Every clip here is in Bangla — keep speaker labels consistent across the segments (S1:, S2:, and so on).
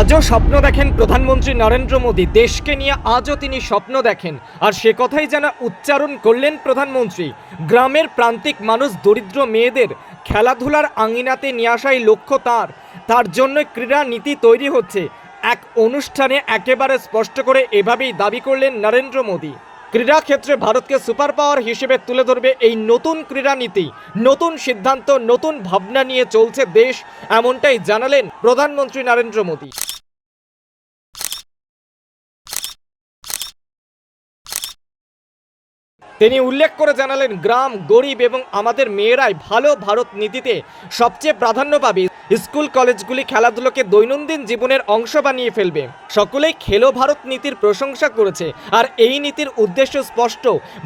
S1: আজও স্বপ্ন দেখেন প্রধানমন্ত্রী নরেন্দ্র মোদী। দেশকে নিয়ে আজও তিনি স্বপ্ন দেখেন। আর সে কথাই যেন উচ্চারণ করলেন প্রধানমন্ত্রী। গ্রামের প্রান্তিক মানুষ দরিদ্র মেয়েদের খেলাধুলার আঙিনাতে নিয়ে আসাই লক্ষ্য তার। তার জন্য ক্রীড়া নীতি তৈরি হচ্ছে। এক অনুষ্ঠানে একেবারে স্পষ্ট করে এভাবেই দাবি করলেন নরেন্দ্র মোদী। ক্রীড়া ক্ষেত্রে ভারতকে সুপার পাওয়ার হিসেবে তুলে ধরবে এই নতুন ক্রীড়া নীতি। নতুন সিদ্ধান্ত, নতুন ভাবনা নিয়ে চলছে দেশ, এমনটাই জানালেন প্রধানমন্ত্রী নরেন্দ্র মোদী। তিনি উল্লেখ করে জানালেন গ্রাম গরিব এবং আমাদের মেয়েরাই ভালো ভারত নীতিতে সবচেয়ে প্রাধান্য পাবে স্কুল কলেজগুলি খেলাধুলোকে দৈনন্দিন জীবনের অংশ বানিয়ে ফেলবে। সকলেই খেলো ভারত নীতির প্রশংসা করেছে আর এই নীতির উদ্দেশ্য স্পষ্ট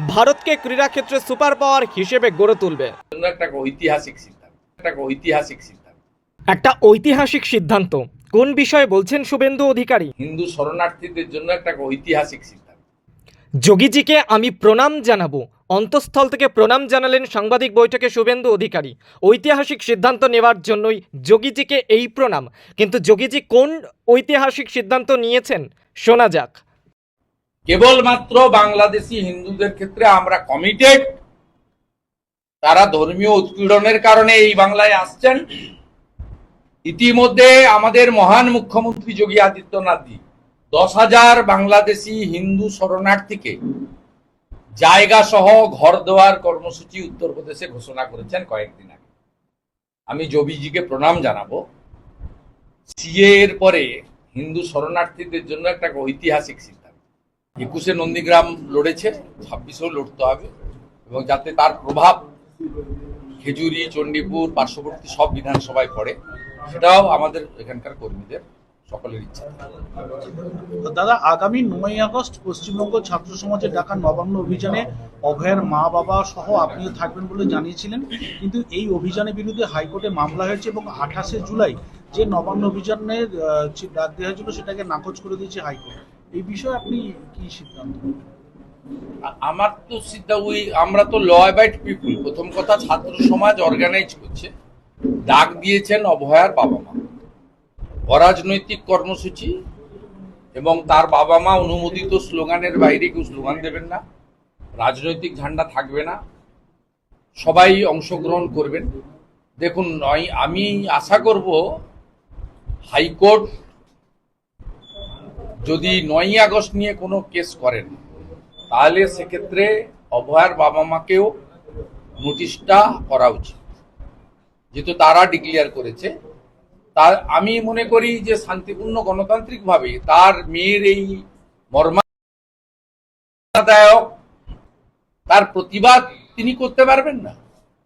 S1: ভারতকে ক্রীড়াক্ষেত্রে সুপার পাওয়ার হিসেবে গড়ে তুলবে।
S2: একটা ঐতিহাসিক সিদ্ধান্ত। একটা ঐতিহাসিক সিদ্ধান্ত।
S1: একটা ঐতিহাসিক সিদ্ধান্ত। কোন বিষয়ে বলছেন শুভেন্দু অধিকারী?
S2: হিন্দু শরণার্থীদের জন্য একটা ঐতিহাসিক সিদ্ধান্ত।
S1: যোগীজিকে আমি প্রণাম জানাব। অন্তঃস্থল থেকে প্রণাম জানালেন সাংবাদিক বৈঠকে শুভেন্দু অধিকারী। ঐতিহাসিক সিদ্ধান্ত নেওয়ার জন্যই যোগীজিকে এই প্রণাম। কিন্তু যোগীজি কোন ঐতিহাসিক সিদ্ধান্ত নিয়েছেন, শোনা যাক।
S2: কেবলমাত্র বাংলাদেশি হিন্দুদের ক্ষেত্রে আমরা কমিটেড তারা ধর্মীয় উৎপীড়নের কারণে এই বাংলায় আসছেন। ইতিমধ্যে আমাদের মহান মুখ্যমন্ত্রী যোগী আদিত্যনাথজি দশ হাজার বাংলাদেশি হিন্দু শরণার্থীকে জায়গা সহ ঘর দেওয়ার কর্মসূচি উত্তরপ্রদেশে ঘোষণা করেছেন কয়েকদিন আগে। আমি যোগীজিকে প্রণাম জানাব। সিএ এর পরে হিন্দু শরণার্থীদের জন্য একটা ঐতিহাসিক সিদ্ধান্ত। একুশে নন্দীগ্রাম লড়েছে, ছাব্বিশেও লড়তে হবে এবং যাতে তার প্রভাব খেজুরি, চণ্ডীপুর, পার্শ্ববর্তী সব বিধানসভায় পড়ে, সেটাও আমাদের এখানকার কর্মীদের সকলের ইচ্ছা।
S3: দাদা আগামী নয় আগস্ট পশ্চিমবঙ্গ ছাত্র সমাজের ডাকা নবান্ন অভিযানে অভয়ের মা বাবা সহ আপনিও থাকবেন বলে জানিয়েছিলেন। কিন্তু এই অভিযানের বিরুদ্ধে হাইকোর্টে মামলা হয়েছে এবং আঠাশে জুলাই যে নবান্ন অভিযানের ডাক দেওয়া হয়েছিল সেটাকে নাকচ করে দিয়েছে হাইকোর্ট। এই বিষয়ে আপনি কি সিদ্ধান্ত?
S2: আমার তো সিদ্ধা ওই আমরা তো ল অ্যাবাইড পিপুল প্রথম কথা ছাত্র সমাজ অর্গানাইজ করছে। ডাক দিয়েছেন অভয়ার বাবা মা। অরাজনৈতিক কর্মসূচি এবং তার বাবা মা অনুমোদিত স্লোগানের বাইরে কেউ স্লোগান দেবেন না, রাজনৈতিক ঝান্ডা থাকবে না, সবাই অংশগ্রহণ করবেন। দেখুন, নয়, আমি আশা করব হাইকোর্ট যদি নয়ই আগস্ট নিয়ে কোনো কেস করেন, তাহলে সেক্ষেত্রে অভয়ার বাবা মাকেও নোটিশটা করা উচিত, যেহেতু তারা ডিক্লেয়ার করেছে। তার আমি মনে করি যে শান্তিপূর্ণ গণতান্ত্রিকভাবে তার মেয়ের এই মর্মাদায়ক তার প্রতিবাদ তিনি করতে পারবেন না।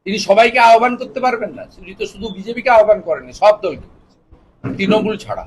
S2: তিনি সবাইকে আহ্বান করতে পারবেন না। তিনি তো শুধু বিজেপিকে আহ্বান করেনি সব দলকে। তৃণমূল ছাড়া।